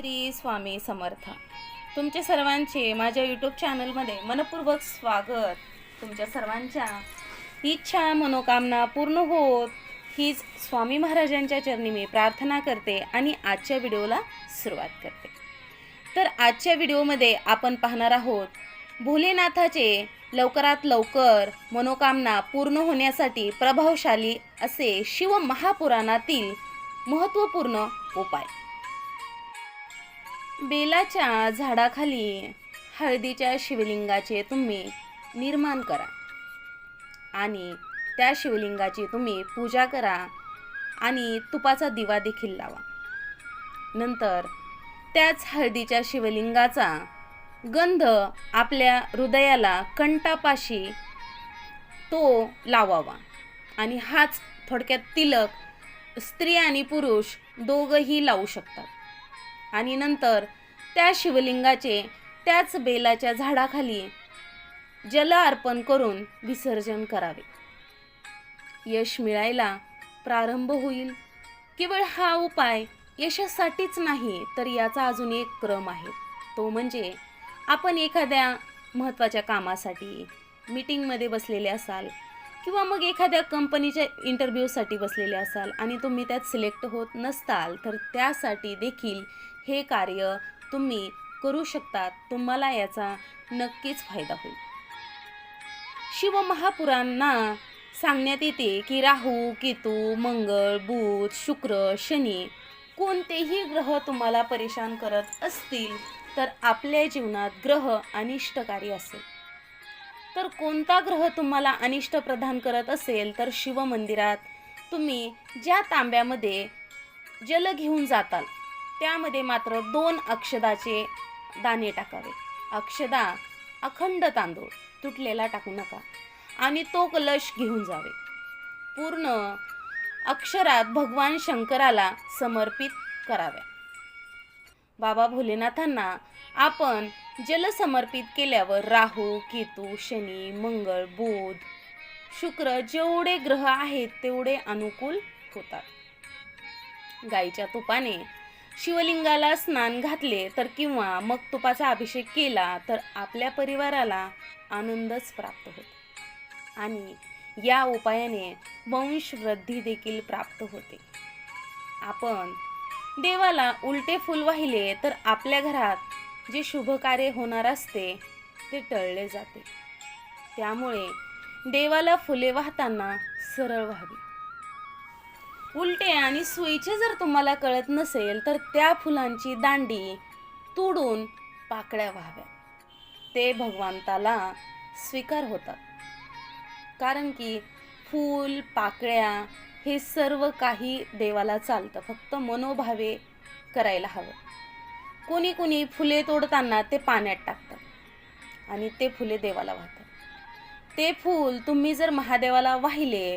श्री स्वामी समर्थ. तुमचे सर्वांचे माझ्या यूट्यूब चॅनलमध्ये मनपूर्वक स्वागत. तुमच्या सर्वांच्या इच्छा मनोकामना पूर्ण होत हीच स्वामी महाराजांच्या चरणी मी प्रार्थना करते आणि आजच्या व्हिडिओला सुरुवात करते. तर आजच्या व्हिडिओमध्ये आपण पाहणार आहोत भोलेनाथाचे लवकरात लवकर मनोकामना पूर्ण होण्यासाठी प्रभावशाली असे शिव महापुराणातील महत्त्वपूर्ण उपाय. बेलाच्या झाडाखाली हळदीच्या शिवलिंगाचे तुम्ही निर्माण करा. आणि त्या शिवलिंगाची तुम्ही पूजा करा आणि तुपाचा दिवा देखील लावा. नंतर त्याच हळदीच्या शिवलिंगाचा गंध आपल्या हृदयाला कंटापाशी तो लावावा. आणि हाच थोडक्यात तिलक स्त्री आणि पुरुष दोघंही लावू शकतात. आणि नंतर त्या शिवलिंगाचे त्याच बेलाच्या झाडाखाली जल अर्पण करून विसर्जन करावे. यश मिळायला प्रारंभ होईल. केवळ हा उपाय यशासाठीच नाही तर याचा अजून एक क्रम आहे. तो म्हणजे आपण एखाद्या महत्त्वाच्या कामासाठी मीटिंगमध्ये बसलेले असाल किंवा मग एखाद्या कंपनीच्या इंटरव्ह्यूसाठी बसलेले असाल आणि तुम्ही त्यात सिलेक्ट होत नसताल तर त्यासाठी देखील हे कार्य तुम्ही करू शकतात. तुम्हाला याचा नक्कीच फायदा होईल. शिवमहापुरांना सांगण्यात येते की राहू केतू मंगळ बुध शुक्र शनी कोणतेही ग्रह तुम्हाला परेशान करत असतील तर आपल्या जीवनात ग्रह अनिष्टकारी असेल. तर कोणता ग्रह तुम्हाला अनिष्ट प्रदान करत असेल तर शिवमंदिरात तुम्ही ज्या तांब्यामध्ये जल घेऊन जाताल त्यामध्ये मात्र दोन अक्षदाचे दाणे टाकावे. अक्षदा अखंड तांदूळ तुटलेला टाकू नका. आणि तो कलश घेऊन जावे. पूर्ण अक्षरात भगवान शंकराला समर्पित कराव्या. बाबा भोलेनाथांना आपण जल समर्पित केल्यावर राहू केतू शनी मंगळ बुध शुक्र जेवढे ग्रह आहेत तेवढे अनुकूल होतात. गाईच्या तुपाने शिवलिंगाला स्नान घातले तर किंवा मग तुपाचा अभिषेक केला तर आपल्या परिवाराला आनंदच प्राप्त होतो. आणि या उपायाने वंशवृद्धी देखील प्राप्त होते. आपण देवाला उलटे फुल वाहिले तर आपल्या घरात जे शुभ कार्य होणार असते ते टळले जाते. त्यामुळे देवाला फुले वाहताना सरळ व्हावी. उलटे आणि सुईचे जर तुम्हाला कळत नसेल तर त्या फुलांची दांडी तोडून पाकळ्या व्हाव्या ते भगवंताला स्वीकार होतात. कारण की फूल पाकळ्या हे सर्व काही देवाला चालतं. फक्त मनोभावे करायला हवं. कोणी कोणी फुले तोडताना ते पाण्यात टाकतात आणि ते फुले देवाला वाहतात. ते फूल तुम्ही जर महादेवाला वाहिले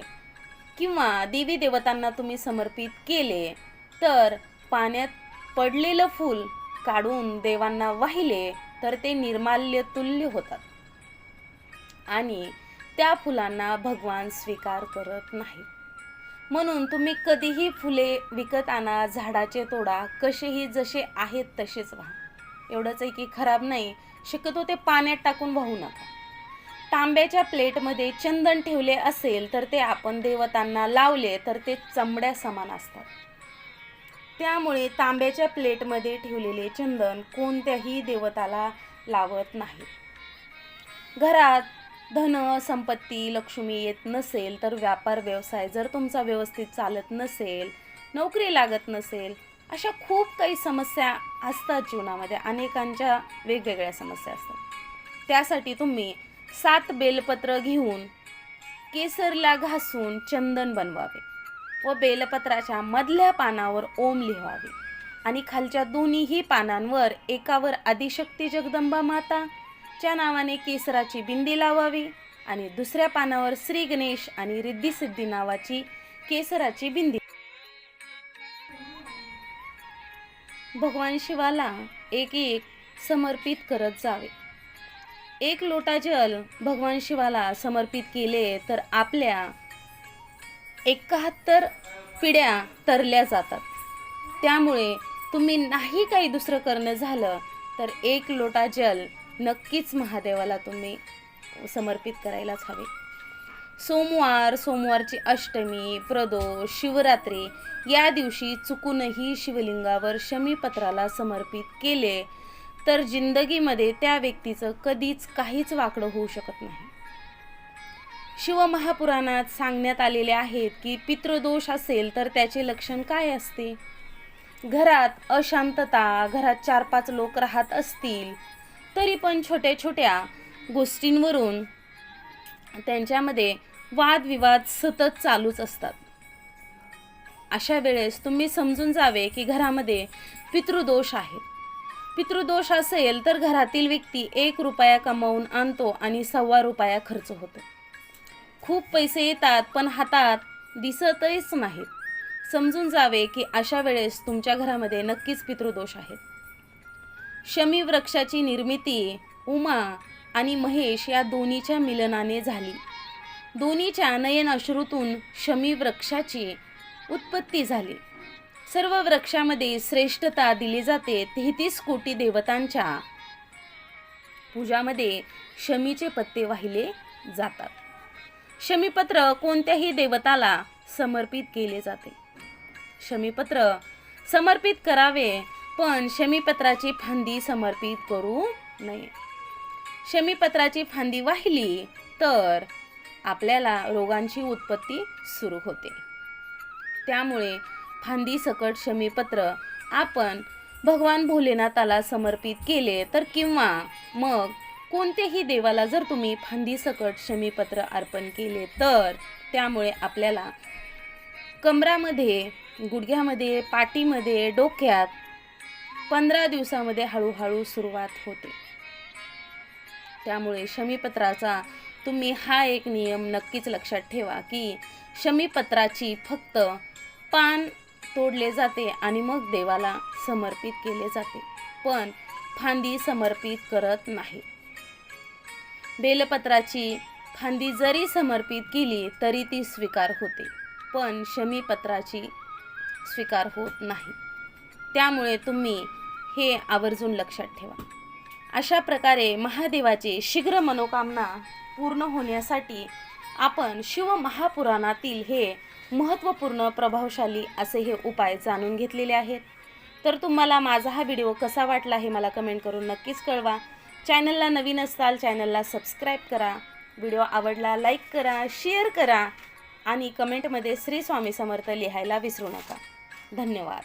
किंवा देवी देवतांना तुम्ही समर्पित केले तर पाण्यात पडलेलं फूल काढून देवांना वाहिले तर ते निर्माल्य तुल्य होतात. आणि त्या फुलांना भगवान स्वीकार करत नाही म्हणून तुम्ही कधीही फुले विकत आणा झाडाचे तोडा कसेही जसे आहेत तसेच व्हा एवढंच आहे की खराब नाही शक्यतो ते पाण्यात टाकून वाहू नका. तांब्याच्या प्लेटमध्ये चंदन ठेवले असेल तर ते आपण देवतांना लावले तर ते चमड्या समान असतात. त्यामुळे तांब्याच्या प्लेटमध्ये ठेवलेले चंदन कोणत्याही देवताला लावत नाही. घरात धन संपत्ती लक्ष्मी येत नसेल तर व्यापार व्यवसाय जर तुमचा व्यवस्थित चालत नसेल नोकरी लागत नसेल अशा खूप काही समस्या असतात जीवनामध्ये. अनेकांच्या वेगवेगळ्या समस्या असतात. त्यासाठी तुम्ही सात बेलपत्र घेऊन केसरला घासून चंदन बनवावे व बेलपत्राच्या मधल्या पानावर ओम लिहावे आणि खालच्या दोन्हीही पानांवर एकावर आदिशक्ती जगदंबा माता च्या नावाने केसराची बिंदी लावावी आणि दुसऱ्या पानावर श्री गणेश आणि रिद्धिसिद्धी नावाची केसराची बिंदी. भगवान शिवाला एक एक समर्पित करत जावे. एक लोटा जल भगवान शिवाला समर्पित केले तर आपल्या एकाहत्तर पिढ्या तरल्या जातात. त्यामुळे तुम्ही नाही काही दुसरं करणं झालं तर एक लोटा जल नक्कीच महादेवाला तुम्ही समर्पित करायलाच हवे. सोमवार सोमवारची अष्टमी प्रदोष शिवरात्री या दिवशी चुकूनही शिवलिंगावर शमीपत्राला समर्पित केले तर जिंदगीमध्ये त्या व्यक्तीचं कधीच काहीच वाकडं होऊ शकत नाही. शिवमहापुराणात सांगण्यात आलेले आहेत की पितृदोष असेल तर त्याचे लक्षण काय असते? घरात अशांतता घरात चार पाच लोक राहत असतील तरी पण छोट्या छोट्या गोष्टींवरून त्यांच्यामध्ये वादविवाद सतत चालूच असतात. अशा वेळेस तुम्ही समजून जावे की घरामध्ये पितृदोष आहे. पितृदोष असेल तर घरातील व्यक्ती एक रुपया कमावून आणतो आणि सव्वा रुपया खर्च होतो. खूप पैसे येतात पण हातात दिसतच नाहीत. समजून जावे की अशा वेळेस तुमच्या घरामध्ये नक्कीच पितृदोष आहेत. शमी वृक्षाची निर्मिती उमा आणि महेश या दोन्हीच्या मिलनाने झाली. दोन्हीच्या नयन अश्रूतून शमी वृक्षाची उत्पत्ती झाली. सर्व वृक्षामध्ये श्रेष्ठता दिली जाते तेहतीस कोटी देवतांच्या पूजामध्ये शमीचे पत्ते वाहिले जातात. शमीपत्र कोणत्याही देवताला समर्पित केले जाते. शमीपत्र समर्पित करावे पण शमीपत्राची फांदी समर्पित करू नये. शमीपत्राची फांदी वाहिली तर आपल्याला रोगांची उत्पत्ती सुरू होते. त्यामुळे फांदी सकट शमीपत्र आपण भगवान भोलेनाथाला समर्पित केले तर किंवा मग कोणत्याही देवाला जर तुम्ही फांदी सकट शमीपत्र अर्पण केले तर त्यामुळे आपल्याला कमरामध्ये गुडघ्यामध्ये पाठीमध्ये डोक्यात पंधरा दिवसामध्ये हळूहळू सुरुवात होते. त्यामुळे शमीपत्राचा तुम्ही हा एक नियम नक्कीच लक्षात ठेवा की शमीपत्राची फक्त पान तोडले जाते आणि मग देवाला समर्पित केले जाते. पण फांदी समर्पित करत नाही. बेलपत्राची फांदी जरी समर्पित केली तरी ती स्वीकार होते पण शमीपत्राची स्वीकार होत नाही. त्यामुळे तुम्ही हे आवर्जून लक्षात ठेवा. अशा प्रकारे महादेवाची शीघ्र मनोकामना पूर्ण होण्यासाठी आपण शिव महापुराणातील हे महत्त्वपूर्ण प्रभावशाली असे हे उपाय जाणून घेतलेले आहेत. तर तुम्हाला माझा हा व्हिडिओ कसा वाटला हे मला कमेंट करून नक्कीच कळवा. चॅनलला नवीन असताल चॅनलला सबस्क्राईब करा. व्हिडिओ आवडला लाईक करा शेअर करा आणि कमेंटमध्ये श्री स्वामी समर्थ लिहायला विसरू नका. धन्यवाद.